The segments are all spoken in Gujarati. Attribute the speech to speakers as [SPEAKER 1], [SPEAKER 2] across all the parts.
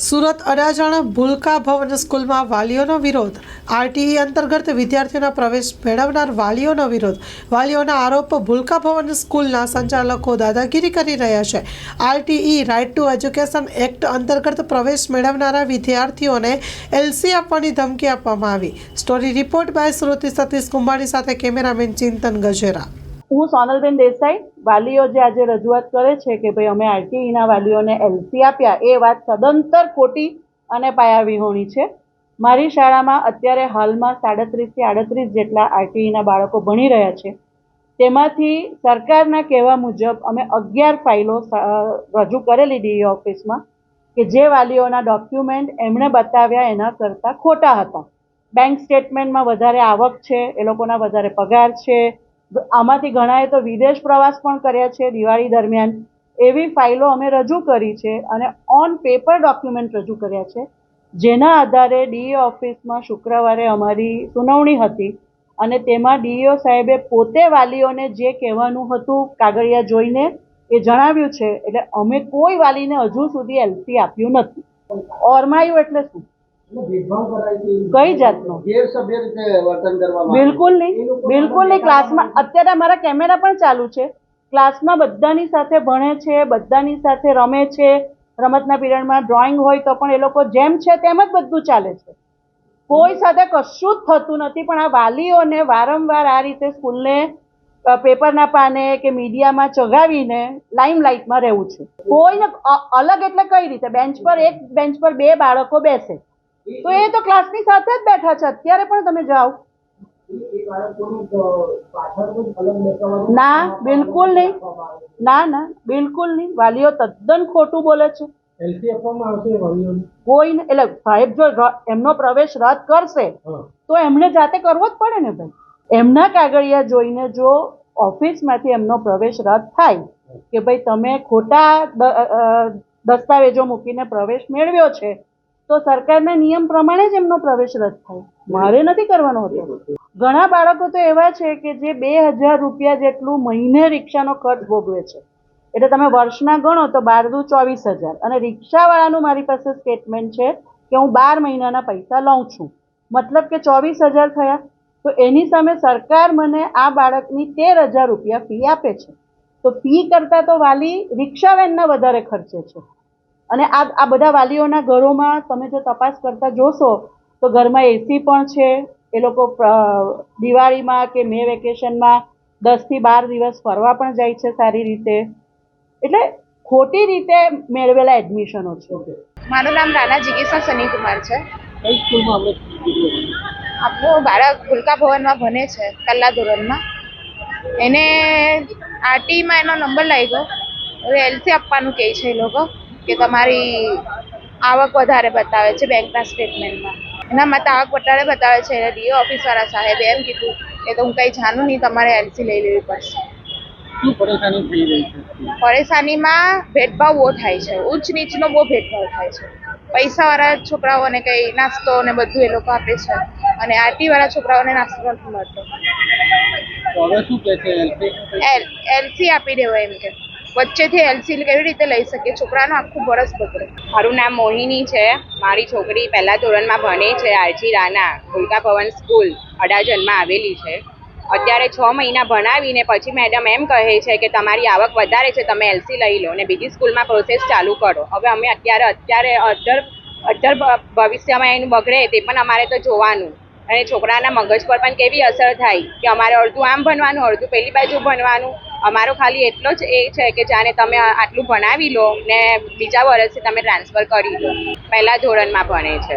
[SPEAKER 1] સુરત અડાજણ ભૂલકા ભવન સ્કૂલમાં વાલીઓનો વિરોધ. આરટીઈ અંતર્ગત વિદ્યાર્થીઓના પ્રવેશ મેળવનાર વાલીઓનો વિરોધ. વાલીઓના આરોપ ભૂલકા ભવન સ્કૂલના સંચાલકો દાદાગીરી કરી રહ્યા છે. RTE right to education act અંતર્ગત પ્રવેશ મેળવનારા વિદ્યાર્થીઓને એલસી આપવાની ધમકી આપવામાં આવી. Story report by Shruti Satish Kumbhani સાથે કેમેરામેન ચિંતન ગજેરા.
[SPEAKER 2] હું સોનલબેન દેસાઈ, વાલીઓ જે આજે રજૂઆત કરે છે કે ભાઈ અમે આરટીઈના વાલીઓને એલસી આપ્યા, એ વાત સદંતર ખોટી અને પાયાવિહોણી છે. મારી શાળામાં અત્યારે હાલમાં સાડત્રીસથી આડત્રીસ જેટલા આરટીઈના બાળકો ભણી રહ્યા છે. તેમાંથી સરકારના કહેવા મુજબ અમે અગિયાર ફાઇલો રજૂ કરેલી ડીઈ ઓફિસમાં કે જે વાલીઓના ડોક્યુમેન્ટ એમણે બતાવ્યા એના કરતાં ખોટા હતા. બેંક સ્ટેટમેન્ટમાં વધારે આવક છે, એ લોકોના વધારે પગાર છે આમાંથી ઘણાએ તો વિદેશ પ્રવાસ પણ કર્યા છે દિવાળી દરમિયાન. એવી ફાઇલો અમે રજૂ કરી છે અને ઓન પેપર ડોક્યુમેન્ટ રજૂ કર્યા છે. જેના આધારે ડીઓ ઓફિસમાં શુક્રવારે અમારી સુનાવણી હતી અને તેમાં ડીઓ સાહેબે પોતે વાલીઓને જે કહેવાનું હતું કાગળિયા જોઈને એ જણાવ્યું છે, એટલે અમે કોઈ વાલીને હજુ સુધી એલસી આપ્યું નથી. ઓરમાયું એટલે શું? કઈ જાતનો? બિલકુલ નહીં. બિલકુલ નહીં. ક્લાસમાં અત્યારે અમારા કેમેરા પણ ચાલુ છે. ક્લાસમાં બધાની સાથે ભણે છે બધાની સાથે રમે છે. રમતના પીરિયડમાં ડ્રોઈંગ હોય તો પણ એ લોકો જેમ છે તેમ જ બધું ચાલે છે. કોઈ સાથે કશું જ થતું નથી પણ આ વાલીઓને વારંવાર આ રીતે સ્કૂલને પેપરના પાને કે મીડિયામાં ચગાવીને લાઈમ લાઇટમાં રહેવું છે. કોઈને અલગ એટલે કઈ રીતે? બેન્ચ પર એક બેન્ચ પર બે બાળકો બેસે. તો એ તો ક્લાસની સાથે જ બેઠા છે. અત્યારે પણ તમે જાઓ. ના બિલકુલ નહીં. ના ના બિલકુલ નહીં. વાલીઓ તદ્દન ખોટું બોલે છે. કોઈ એટલે સાહેબ જો એમનો પ્રવેશ રદ કરશે તો એમને જાતે કરવો જ પડે ને ભાઈ. એમના કાગળિયા જોઈને જો ઓફિસમાંથી એમનો પ્રવેશ રદ થાય કે ભાઈ તમે ખોટા દસ્તાવેજો મૂકીને પ્રવેશ મેળવ્યો છે તો સરકારના નિયમ પ્રમાણે જ એમનો પ્રવેશ રદ થાય. મારે નથી કરવાનો હતો. ઘણા બાળકો તો એવા છે કે જે બે હજાર રૂપિયા જેટલું મહિને રિક્ષાનો ખર્ચ ભોગવે છે. એટલે તમે વર્ષના ગણો તો બાર દુ ચોવીસ હજાર. અને રિક્ષાવાળાનું મારી પાસે સ્ટેટમેન્ટ છે કે હું બાર મહિનાના પૈસા લઉં છું. મતલબ કે ચોવીસ હજાર થયા. તો એની સામે સરકાર મને આ બાળકની તેર હજાર રૂપિયા ફી આપે છે. તો ફી કરતાં તો વાલી રિક્ષા વેનના વધારે ખર્ચે છે. અને આ આ બધા વાલીઓના ઘરોમાં તમે જો તપાસ કરતા જોશો તો ઘરમાં એસી પણ છે. એ લોકો દિવાળીમાં કે મે વેકેશનમાં દસથી બાર દિવસ ફરવા પણ જાય છે સારી રીતે. એટલે ખોટી રીતે મેળવેલા એડમિશનો છે.
[SPEAKER 3] મારું નામ રાણા જિગીસા સનીકુમાર છે.
[SPEAKER 4] આપણું
[SPEAKER 3] બાળક ભૂલકા ભવનમાં ભણે છે કલ્લા ધોરણમાં. એને આરટીમાં એનો નંબર લાગ્યો. હવે એલસી આપવાનું કહે છે એ લોકો. કે તમારી આવક વધારે બતાવે છે બેંકના સ્ટેટમેન્ટમાં. એના માટે આવક વધારે બતાવે છે. એટલે ડીઓ ઓફિસવાળા સાહેબે એમ કીધું કે તો હું કંઈ જાણું નહીં તમારે એલસી લઈ લેવી પડશે. પરેશાનીમાં ભેદભાવ બહુ થાય છે. ઉચ્ચ નીચનો બહુ ભેદભાવ થાય છે. પૈસાવાળા છોકરાઓને કંઈ નાસ્તો ને બધું એ લોકો આપે છે અને આરટીવાળા છોકરાઓને નાસ્તો નથી મળતો.
[SPEAKER 4] એલસી
[SPEAKER 3] એલ એલસી આપી દેવો એમ કે. વચ્ચેથી એલસી કેવી રીતે લઈ શકીએ? છોકરાનું આખું વરસ બગડે.
[SPEAKER 5] મારું નામ મોહિની છે. મારી છોકરી પહેલા ધોરણમાં ભણે છે. આરજી રાના, ગુલકા ભવન સ્કૂલ અડાજનમાં આવેલી છે. અત્યારે છ મહિના ભણાવીને પછી મેડમ એમ કહે છે કે તમારી આવક વધારે છે, તમે એલસી લઈ લો અને બીજી સ્કૂલમાં પ્રોસેસ ચાલુ કરો. હવે અમે અત્યારે અત્યારે અધર અધર ભવિષ્યમાં એનું બગડે તે પણ અમારે તો જોવાનું. અને છોકરાના મગજ પર પણ કેવી અસર થાય કે અમારે અડધું આમ ભણવાનું, અડધું પેલી બાજુ ભણવાનું. અમારો ખાલી એટલો જ એ છે કે જાણે તમે આટલું ભણાવી લો ને બીજા વર્ષથી તમે ટ્રાન્સફર કરી લો. પહેલા ધોરણમાં ભણે છે?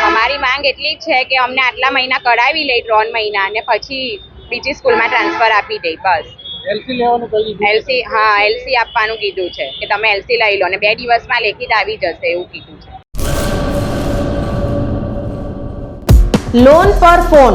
[SPEAKER 5] અમારી માંગ એટલી જ છે કે અમને આટલા મહિના કરાવી લે ત્રણ મહિના અને પછી બીજી સ્કૂલમાં ટ્રાન્સફર આપી દે બસ.
[SPEAKER 4] એલસી લેવાનું
[SPEAKER 5] એલસી હા એલસી આપવાનું કીધું છે કે તમે એલસી લઈ લો અને બે દિવસમાં લેખિત આવી જશે એવું કીધું છે.
[SPEAKER 6] લોન પર ફોન